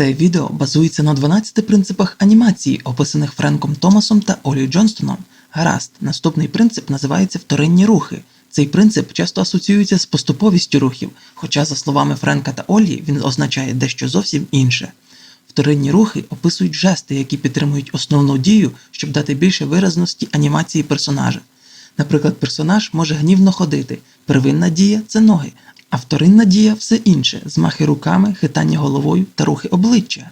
Це відео базується на 12 принципах анімації, описаних Френком Томасом та Олією Джонстоном. Гаразд, наступний принцип називається вторинні рухи. Цей принцип часто асоціюється з поступовістю рухів, хоча, за словами Френка та Олі, він означає дещо зовсім інше. Вторинні рухи описують жести, які підтримують основну дію, щоб дати більше виразності анімації персонажа. Наприклад, персонаж може гнівно ходити, первинна дія це ноги, а вторинна дія все інше змахи руками, хитання головою та рухи обличчя.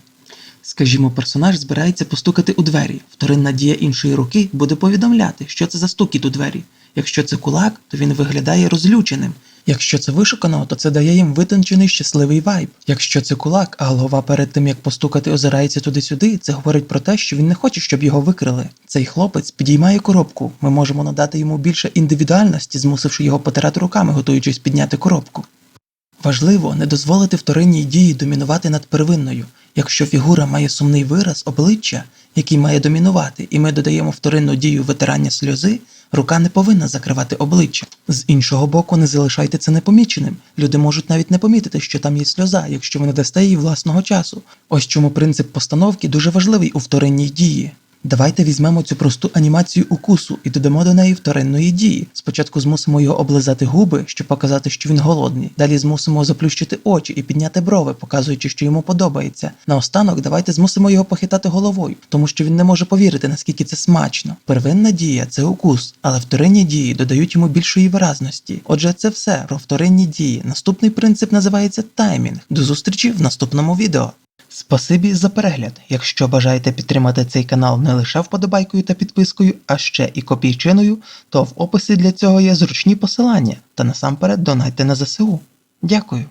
Скажімо, персонаж збирається постукати у двері. Вторинна дія іншої руки буде повідомляти, що це за стукіт у двері. Якщо це кулак, то він виглядає розлюченим. Якщо це вишукано, то це дає їм витончений щасливий вайб. Якщо це кулак, а голова перед тим як постукати озирається туди-сюди, це говорить про те, що він не хоче, щоб його викрили. Цей хлопець підіймає коробку. Ми можемо надати йому більше індивідуальності, змусивши його потирати руками, готуючись підняти коробку. Важливо не дозволити вторинній дії домінувати над первинною. Якщо фігура має сумний вираз обличчя, який має домінувати, і ми додаємо вторинну дію витирання сльози, рука не повинна закривати обличчя. З іншого боку, не залишайте це непоміченим. Люди можуть навіть не помітити, що там є сльоза, якщо ви не дасте їй власного часу. Ось чому принцип постановки дуже важливий у вторинній дії. Давайте візьмемо цю просту анімацію укусу і додамо до неї вторинної дії. Спочатку змусимо його облизати губи, щоб показати, що він голодний. Далі змусимо заплющити очі і підняти брови, показуючи, що йому подобається. Наостанок давайте змусимо його похитати головою, тому що він не може повірити, наскільки це смачно. Первинна дія це укус, але вторинні дії додають йому більшої виразності. Отже, це все про вторинні дії. Наступний принцип називається таймінг. До зустрічі в наступному відео. Спасибі за перегляд. Якщо бажаєте підтримати цей канал не лише вподобайкою та підпискою, а ще і копійчиною, то в описі для цього є зручні посилання та насамперед донайте на ЗСУ. Дякую.